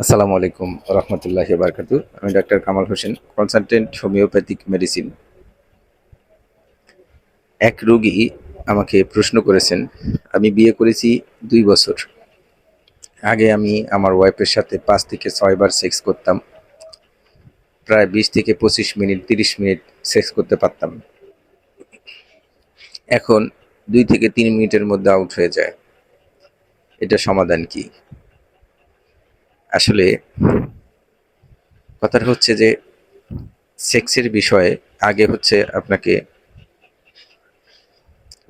আসসালামু আলাইকুম রহমতুল্লাহ বারকাতু আমি doctor Kamal Hossain consultant homeopathic medicine এক রোগী আমাকে প্রশ্ন করেছেন, আমি বিয়ে করেছি দুই বছর। আগে আমি আমার ওয়াইফের সাথে পাঁচ থেকে ছয়বার সেক্স করতাম। প্রায় বিশ থেকে পঁচিশ মিনিট, তিরিশ মিনিট সেক্স করতে পারতাম। এখন দুই থেকে তিন মিনিটের মধ্যে আউট হয়ে যায়। এটা সমাধান কি? আসলে কথাটা হচ্ছে যে সেক্সের বিষয়ে আগে হচ্ছে আপনাকে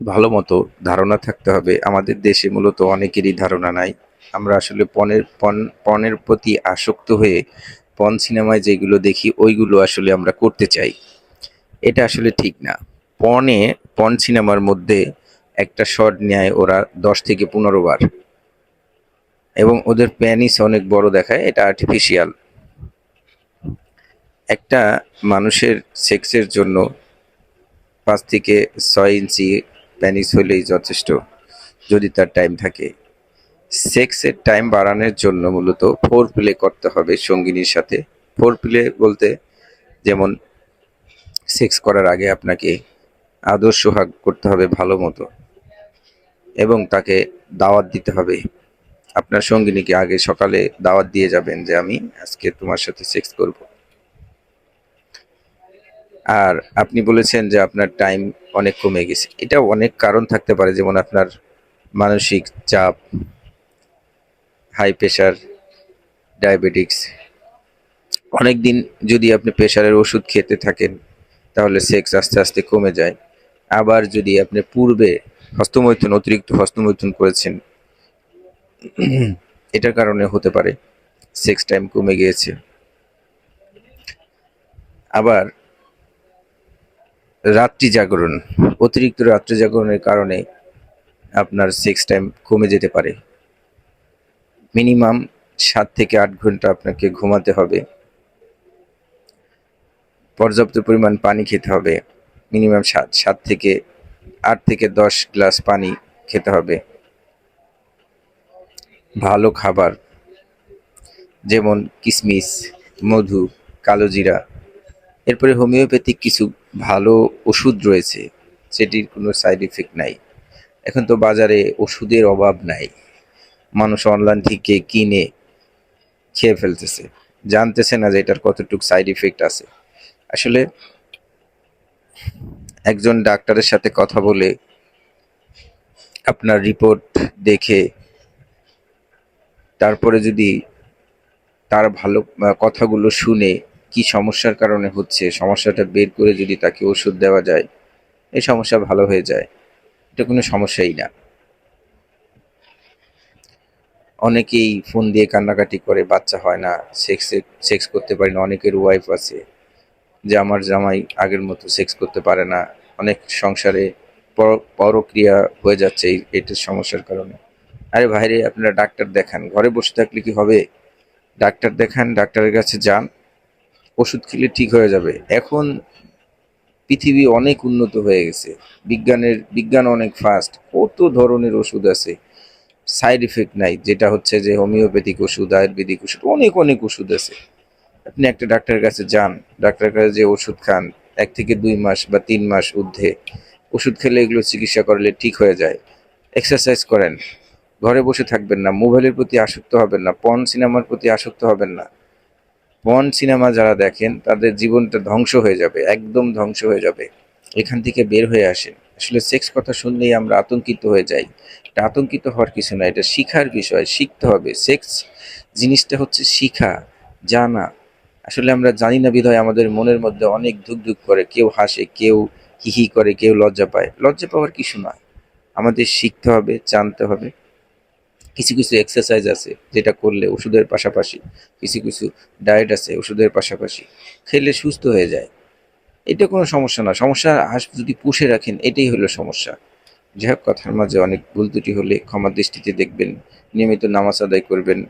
ভালো মতো ধারণা থাকতে হবে। আমাদের দেশে মূলত অনেকেরই ধারণা নাই। আমরা আসলে পণের পণ পণের প্রতি আসক্ত হয়ে পণ সিনেমায় যেগুলো দেখি, ওইগুলো আসলে আমরা করতে চাই। এটা আসলে ঠিক না। পণে পণ সিনেমার মধ্যে একটা শট নেয় ওরা দশ থেকে পনেরো বার। এবং ওদের প্যানিস অনেক বড় দেখায়, এটা আর্টিফিশিয়াল একটা মানুষের সেক্সের জন্য পাঁচ থেকে ছয় ইঞ্চি প্যানিস হলেই যথেষ্ট, যদি তার টাইম থাকে। সেক্সের টাইম বাড়ানোর জন্য মূলত ফোর প্লে করতে হবে সঙ্গিনীর সাথে। ফোর প্লে বলতে যেমন সেক্স করার আগে আপনাকে আদর্শ হাগ করতে হবে ভালো মতো, এবং তাকে দাওয়াত দিতে হবে। আপনার সঙ্গিনীকে আগে সকালে দাওয়াত দিয়ে যাবেন যে আমি আজকে তোমার সাথে সেক্স করব। আর আপনি বলেছেন যে আপনার টাইম অনেক কমে গেছে। এটা অনেক কারণ থাকতে পারে, যেমন আপনার মানসিক চাপ হাই প্রেশার ডায়াবেটিক্স অনেক দিন যদি আপনি প্রেশারের ওষুধ খেতে থাকেন, তাহলে সেক্স আস্তে আস্তে কমে যায়। আবার যদি আপনি পূর্বে হস্তমৈথুন, অতিরিক্ত হস্তমৈথুন করেছেন এটার কারণে হতে পারে সেক্স টাইম কমে গিয়েছে। আবার রাত্রি জাগরণ, অতিরিক্ত রাত্রি জাগরণের কারণে আপনার সেক্স টাইম কমে যেতে পারে। মিনিমাম সাত থেকে আট ঘণ্টা আপনাকে ঘুমাতে হবে। পর্যাপ্ত পরিমাণ পানি খেতে হবে। মিনিমাম সাত সাত থেকে আট থেকে দশ গ্লাস পানি খেতে হবে। ভালো খাবার, যেমন কিশমিশ মধু, কালো জিরা। এরপরে হোমিওপ্যাথিক কিছু ভালো ওষুধ রয়েছে, সেটির কোনো সাইড ইফেক্ট নাই। এখন তো বাজারে ওষুধের অভাব নাই। মানুষ অনলাইন থেকে কিনে খেয়ে ফেলতেছে। জানতেছে না যে এটার কতটুকু সাইড ইফেক্ট আছে। আসলে একজন ডাক্তারের সাথে কথা বলে আপনার রিপোর্ট দেখে তারপরে যদি তার ভালো কথাগুলো শুনে কি সমস্যার কারণে হচ্ছে, সমস্যাটা বের করে যদি তাকে ওষুধ দেওয়া যায়, এই সমস্যা ভালো হয়ে যায়। এটা কোনো সমস্যাই না। অনেকেই ফোন দিয়ে কান্নাকাটি করে, বাচ্চা হয় না সেক্স সেক্স করতে পারি না, অনেকের ওয়াইফ আছে যে আমার জামাই আগের মতো সেক্স করতে পারে না। অনেক সংসারে পর- পরক্রিয়া হয়ে যাচ্ছে এটার সমস্যার কারণে। আরে ভাইরে, আপনারা ডাক্তার দেখান। ঘরে বসে থাকলে কি হবে? ডাক্তার দেখান, ডাক্তারের কাছে যান। ওষুধ খেলে ঠিক হয়ে যাবে। এখন পৃথিবী অনেক উন্নত হয়ে গেছে। বিজ্ঞানের, বিজ্ঞান অনেক ফাস্ট কত ধরনের ওষুধ আছে। সাইড ইফেক্ট নাই। যেটা হচ্ছে যে হোমিওপ্যাথিক ওষুধ, আয়ুর্বেদিক ওষুধ, অনেক অনেক ওষুধ আছে। আপনি একটা ডাক্তারের কাছে যান। ডাক্তারের কাছে যে ওষুধ খান, এক থেকে দুই মাস বা তিন মাস ঊর্ধ্বে। ওষুধ খেলে এগুলো চিকিৎসা করলে ঠিক হয়ে যায়। এক্সারসাইজ করেন। ঘরে বসে থাকবেন না, মোবাইলের প্রতি আসক্ত হবেন না পন সিনেমার প্রতি আসক্ত হবেন না। পন সিনেমা যারা দেখেন, তাদের জীবনটা ধ্বংস হয়ে যাবে, একদম ধ্বংস হয়ে যাবে। এখান থেকে বের হয়ে আসেন। আসলে সেক্স কথা শুনলেই আমরা আতঙ্কিত হয়ে যাই। এটা আতঙ্কিত হওয়ার কিছু না, এটা শিখার বিষয়, শিখতে হবে। সেক্স জিনিসটা হচ্ছে শিখা, জানা। আসলে আমরা জানি না বিধায় আমাদের মনের মধ্যে অনেক ধুক ধুক করে, কেউ হাসে, কেউ হিহি করে, কেউ লজ্জা পায়। লজ্জা পাওয়ার কিছু নয় আমাদের শিখতে হবে, জানতে হবে। কিছু কিছু এক্সারসাইজ আছে যেটা করলে ওষুধের পাশাপাশি, কিছু কিছু ডায়েট আছে ওষুধের পাশাপাশি, খেলে সুস্থ হয়ে যায়। এটা কোনো সমস্যা না। সমস্যা হাঁস যদি পুষে রাখেন, এটাই হলো সমস্যা। যাই হোক, কথার মাঝে অনেক ভুল ত্রুটি হলে ক্ষমার দৃষ্টিতে দেখবেন। নিয়মিত নামাজ আদায় করবেন।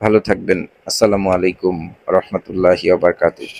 ভালো থাকবেন। আসসালামু আলাইকুম রহমতুল্লাহি আবরকাতুহ